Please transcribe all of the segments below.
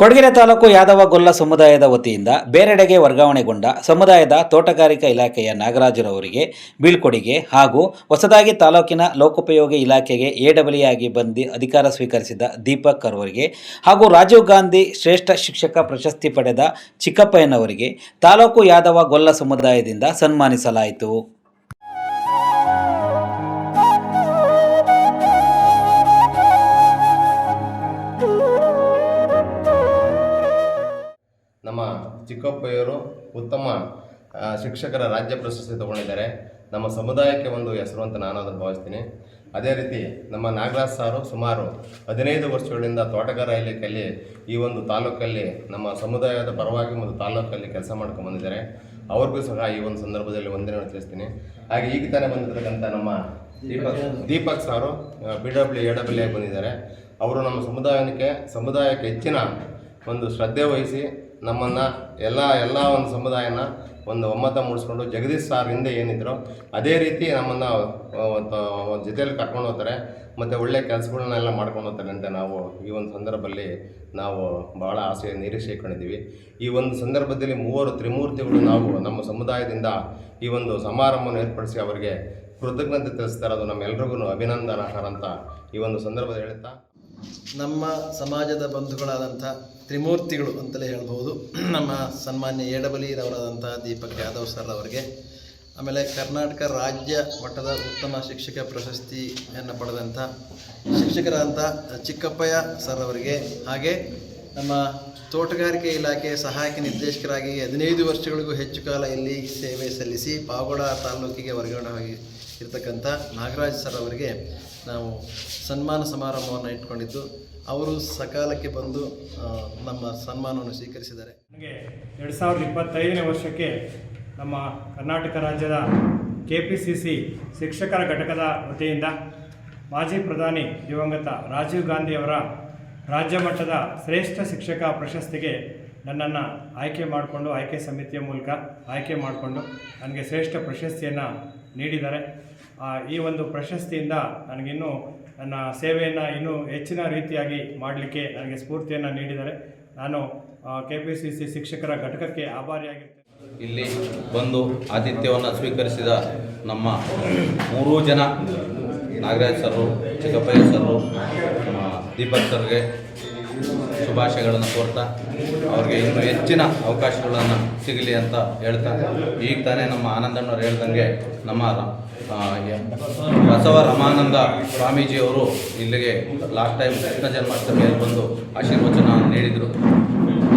ಕೊಡಗೆರೆ ತಾಲೂಕು ಯಾದವ ಗೊಲ್ಲ ಸಮುದಾಯದ ವತಿಯಿಂದ ಬೇರೆಡೆಗೆ ವರ್ಗಾವಣೆಗೊಂಡ ಸಮುದಾಯದ ತೋಟಗಾರಿಕಾ ಇಲಾಖೆಯ ನಾಗರಾಜರವರಿಗೆ, ಬೀಳ್ಕೊಡುಗೆ ಹಾಗೂ ಹೊಸದಾಗಿ ತಾಲೂಕಿನ ಲೋಕೋಪಯೋಗಿ ಇಲಾಖೆಗೆ ಎಡಬಲಿಯಾಗಿ ಬಂದು ಅಧಿಕಾರ ಸ್ವೀಕರಿಸಿದ ದೀಪಕ್ ಅವರಿಗೆ ಹಾಗೂ ರಾಜೀವ್ ಗಾಂಧಿ ಶ್ರೇಷ್ಠ ಶಿಕ್ಷಕ ಪ್ರಶಸ್ತಿ ಪಡೆದ ಚಿಕ್ಕಪ್ಪಯ್ಯನವರಿಗೆ ತಾಲೂಕು ಯಾದವ ಗೊಲ್ಲ ಸಮುದಾಯದಿಂದ ಸನ್ಮಾನಿಸಲಾಯಿತು. ಚಿಕ್ಕಪ್ಪಯ್ಯವರು ಉತ್ತಮ ಶಿಕ್ಷಕರ ರಾಜ್ಯ ಪ್ರಶಸ್ತಿ ತಗೊಂಡಿದ್ದಾರೆ. ನಮ್ಮ ಸಮುದಾಯಕ್ಕೆ ಒಂದು ಹೆಸರು ಅಂತ ನಾನು ಅದನ್ನು ಭಾವಿಸ್ತೀನಿ. ಅದೇ ರೀತಿ ನಮ್ಮ ನಾಗರಾಜ್ ಸಾರು ಸುಮಾರು ಹದಿನೈದು ವರ್ಷಗಳಿಂದ ತೋಟಗಾರ ಇಲಾಖೆಯಲ್ಲಿ ಈ ಒಂದು ತಾಲೂಕಲ್ಲಿ ನಮ್ಮ ಸಮುದಾಯದ ಪರವಾಗಿ ಒಂದು ತಾಲೂಕಲ್ಲಿ ಕೆಲಸ ಮಾಡ್ಕೊಂಡು ಬಂದಿದ್ದಾರೆ. ಅವ್ರಿಗೂ ಸಹ ಈ ಒಂದು ಸಂದರ್ಭದಲ್ಲಿ ವಂದನೆ ತಿಳಿಸ್ತೀನಿ. ಹಾಗೆ ಈಗ ತಾನೇ ಬಂದಿರತಕ್ಕಂಥ ನಮ್ಮ Deepak Deepak sir B W A W ಬಂದಿದ್ದಾರೆ. ಅವರು ನಮ್ಮ ಸಮುದಾಯಕ್ಕೆ ಸಮುದಾಯಕ್ಕೆ ಹೆಚ್ಚಿನ ಒಂದು ಶ್ರದ್ಧೆ ವಹಿಸಿ ನಮ್ಮನ್ನು ಎಲ್ಲ ಎಲ್ಲ ಒಂದು ಸಮುದಾಯನ ಒಂದು ಒಮ್ಮತ ಮೂಡಿಸ್ಕೊಂಡು ಜಗದೀಶ್ ಸಾರ್ ಹಿಂದೆ ಏನಿದ್ರು ಅದೇ ರೀತಿ ನಮ್ಮನ್ನು ಜೊತೆಯಲ್ಲಿ ಕರ್ಕೊಂಡು ಹೋಗ್ತಾರೆ. ಮತ್ತು ಒಳ್ಳೆ ಕೆಲಸಗಳನ್ನೆಲ್ಲ ಮಾಡ್ಕೊಂಡು ಹೋಗ್ತಾರೆ ಅಂತ ನಾವು ಈ ಒಂದು ಸಂದರ್ಭದಲ್ಲಿ ನಾವು ಭಾಳ ಆಸೆ ನಿರೀಕ್ಷೆ ಕಂಡಿದ್ದೀವಿ ಈ ಒಂದು ಸಂದರ್ಭದಲ್ಲಿ ಮೂವರು ತ್ರಿಮೂರ್ತಿಗಳು ನಾವು ನಮ್ಮ ಸಮುದಾಯದಿಂದ ಈ ಒಂದು ಸಮಾರಂಭವನ್ನು ಏರ್ಪಡಿಸಿ ಅವರಿಗೆ ಕೃತಜ್ಞತೆ ತಿಳಿಸ್ತಾರೆ ಅದು ನಮ್ಮೆಲ್ರಿಗೂ ಅಭಿನಂದನಾರ್ಹ ಅಂತ ಈ ಒಂದು ಸಂದರ್ಭದಲ್ಲಿ ಹೇಳ್ತಾ ನಮ್ಮ ಸಮಾಜದ ಬಂಧುಗಳಾದಂಥ ತ್ರಿಮೂರ್ತಿಗಳು ಅಂತಲೇ ಹೇಳ್ಬೋದು ನಮ್ಮ ಸನ್ಮಾನ್ಯ ಏಡಬಲಿರವರಾದಂಥ ಡಬಲೀರವರಾದಂಥ ದೀಪಕ್ ಯಾದವ್ ಸರ್ ಅವರಿಗೆ ಆಮೇಲೆ ಕರ್ನಾಟಕ ರಾಜ್ಯ ಮಟ್ಟದ ಉತ್ತಮ ಶಿಕ್ಷಕ ಪ್ರಶಸ್ತಿಯನ್ನು ಪಡೆದಂಥ ಶಿಕ್ಷಕರಾದಂಥ ಚಿಕ್ಕಪ್ಪಯ್ಯ ಸರ್ ಅವರಿಗೆ, ಹಾಗೆ ನಮ್ಮ ತೋಟಗಾರಿಕೆ ಇಲಾಖೆ ಸಹಾಯಕ ನಿರ್ದೇಶಕರಾಗಿ ಹದಿನೈದು ವರ್ಷಗಳಿಗೂ ಹೆಚ್ಚು ಕಾಲ ಇಲ್ಲಿ ಸೇವೆ ಸಲ್ಲಿಸಿ ಪಾವಗಡ ತಾಲೂಕಿಗೆ ವರ್ಗಾವಣೆ ಇರತಕ್ಕಂಥ ನಾಗರಾಜ್ ಸರ್ ಅವರಿಗೆ ನಾವು ಸನ್ಮಾನ ಸಮಾರಂಭವನ್ನು ಇಟ್ಕೊಂಡಿದ್ದು, ಅವರು ಸಕಾಲಕ್ಕೆ ಬಂದು ನಮ್ಮ ಸನ್ಮಾನವನ್ನು ಸ್ವೀಕರಿಸಿದ್ದಾರೆ. ನನಗೆ ಎರಡು ಸಾವಿರದ ಇಪ್ಪತ್ತೈದನೇ ವರ್ಷಕ್ಕೆ ನಮ್ಮ ಕರ್ನಾಟಕ ರಾಜ್ಯದ ಕೆ ಪಿ ಸಿ ಸಿ ಶಿಕ್ಷಕರ ಘಟಕದ ವತಿಯಿಂದ ಮಾಜಿ ಪ್ರಧಾನಿ ದಿವಂಗತ ರಾಜೀವ್ ಗಾಂಧಿಯವರ ರಾಜ್ಯ ಮಟ್ಟದ ಶ್ರೇಷ್ಠ ಶಿಕ್ಷಕ ಪ್ರಶಸ್ತಿಗೆ ನನ್ನನ್ನು ಆಯ್ಕೆ ಮಾಡಿಕೊಂಡು, ಆಯ್ಕೆ ಸಮಿತಿಯ ಮೂಲಕ ಆಯ್ಕೆ ಮಾಡಿಕೊಂಡು, ನನಗೆ ಶ್ರೇಷ್ಠ ಪ್ರಶಸ್ತಿಯನ್ನು ನೀಡಿದ್ದಾರೆ. ಈ ಒಂದು ಪ್ರಶಸ್ತಿಯಿಂದ ನನಗಿನ್ನೂ ನನ್ನ ಸೇವೆಯನ್ನು ಇನ್ನೂ ಹೆಚ್ಚಿನ ರೀತಿಯಾಗಿ ಮಾಡಲಿಕ್ಕೆ ನನಗೆ ಸ್ಫೂರ್ತಿಯನ್ನು ನೀಡಿದ್ದಾರೆ. ನಾನು ಕೆ ಪಿ ಸಿ ಸಿ ಶಿಕ್ಷಕರ ಘಟಕಕ್ಕೆ ಆಭಾರಿಯಾಗಿರ್ತೇನೆ. ಇಲ್ಲಿ ಬಂದು ಆತಿಥ್ಯವನ್ನು ಸ್ವೀಕರಿಸಿದ ನಮ್ಮ ಮೂರೂ ಜನ ನಾಗರಾಜ್ ಸರು ಚಿಕ್ಕಪ್ಪಯ್ಯ ಸರ್ರು ದೀಪಕ್ ಸರ್ಗೆ ಶುಭಾಶಯಗಳನ್ನು ಕೋರ್ತಾ ಅವ್ರಿಗೆ ಇನ್ನೂ ಹೆಚ್ಚಿನ ಅವಕಾಶಗಳನ್ನು ಸಿಗಲಿ ಅಂತ ಹೇಳ್ತಾ, ಈಗ ತಾನೇ ನಮ್ಮ ಆನಂದಣ್ಣವ್ರು ಹೇಳ್ದಂಗೆ ನಮ್ಮ ಬಸವ ರಮಾನಂದ ಸ್ವಾಮೀಜಿಯವರು ಇಲ್ಲಿಗೆ ಲಾಸ್ಟ್ ಟೈಮ್ ಕೃಷ್ಣ ಜನ್ಮಾಷ್ಟಮಿಯಲ್ಲಿ ಬಂದು ಆಶೀರ್ವಚನ ನೀಡಿದರು.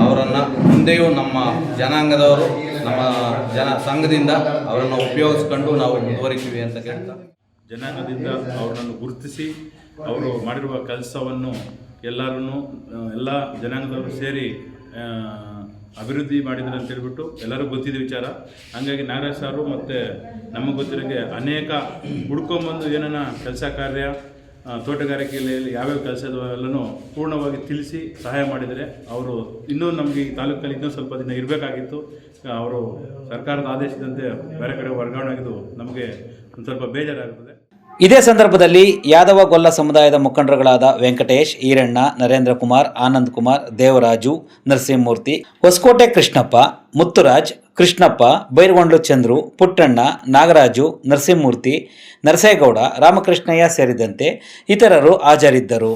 ಅವರನ್ನು ಮುಂದೆಯೂ ನಮ್ಮ ಜನಾಂಗದವರು, ನಮ್ಮ ಜನ ಸಂಘದಿಂದ ಅವರನ್ನು ಉಪಯೋಗಿಸ್ಕೊಂಡು ನಾವು ಮುಂದುವರಿತೀವಿ ಅಂತ ಕೇಳ್ತಾ. ಜನಾಂಗದಿಂದ ಅವರನ್ನು ಗುರುತಿಸಿ, ಅವರು ಮಾಡಿರುವ ಕೆಲಸವನ್ನು ಎಲ್ಲರೂ ಎಲ್ಲ ಜನಾಂಗದವರು ಸೇರಿ ಅಭಿವೃದ್ಧಿ ಮಾಡಿದ್ದಾರೆ ಅಂತ ಹೇಳ್ಬಿಟ್ಟು ಎಲ್ಲರಿಗೂ ಗೊತ್ತಿದೆ ವಿಚಾರ. ಹಂಗಾಗಿ ನಾಗರಾಜ್ ಸಾರು ಮತ್ತು ನಮಗೆ ಗೊತ್ತಿರೋಂಗೆ ಅನೇಕ ಹುಡ್ಕೊಂಬಂದು ಏನನ್ನ ಕೆಲಸ ಕಾರ್ಯ ತೋಟಗಾರಿಕೆ ತೋಟಗಾರಿಕೆಯಲ್ಲಿ ಯಾವ್ಯಾವ ಕೆಲಸ ಎಲ್ಲನೂ ಪೂರ್ಣವಾಗಿ ತಿಳಿಸಿ ಸಹಾಯ ಮಾಡಿದರೆ ಅವರು ಇನ್ನೂ ನಮಗೆ ಈ ತಾಲೂಕಲ್ಲಿ ಇನ್ನೂ ಸ್ವಲ್ಪ ದಿನ ಇರಬೇಕಾಗಿತ್ತು. ಅವರು ಸರ್ಕಾರದ ಆದೇಶದಂತೆ ಬೇರೆ ಕಡೆ ವರ್ಗಾವಣೆ ಆಗಿದ್ದು ನಮಗೆ ಒಂದು ಸ್ವಲ್ಪ ಬೇಜಾರಾಗುತ್ತದೆ ಇದೇ ಸಂದರ್ಭದಲ್ಲಿ ಯಾದವ ಗೊಲ್ಲ ಸಮುದಾಯದ ಮುಖಂಡರುಗಳಾದ ವೆಂಕಟೇಶ್, ಈರಣ್ಣ, ನರೇಂದ್ರ ಕುಮಾರ್, ಆನಂದ್ ಕುಮಾರ್, ದೇವರಾಜು, ನರಸಿಂಹಮೂರ್ತಿ, ಹೊಸಕೋಟೆ ಕೃಷ್ಣಪ್ಪ, ಮುತ್ತುರಾಜ್, ಕೃಷ್ಣಪ್ಪ, ಬೈರ್ಗೊಂಡ್ಲು ಚಂದ್ರು, ಪುಟ್ಟಣ್ಣ, ನಾಗರಾಜು, ನರಸಿಂಹಮೂರ್ತಿ, ನರಸೇಗೌಡ, ರಾಮಕೃಷ್ಣಯ್ಯ ಸೇರಿದಂತೆ ಇತರರು ಹಾಜರಿದ್ದರು.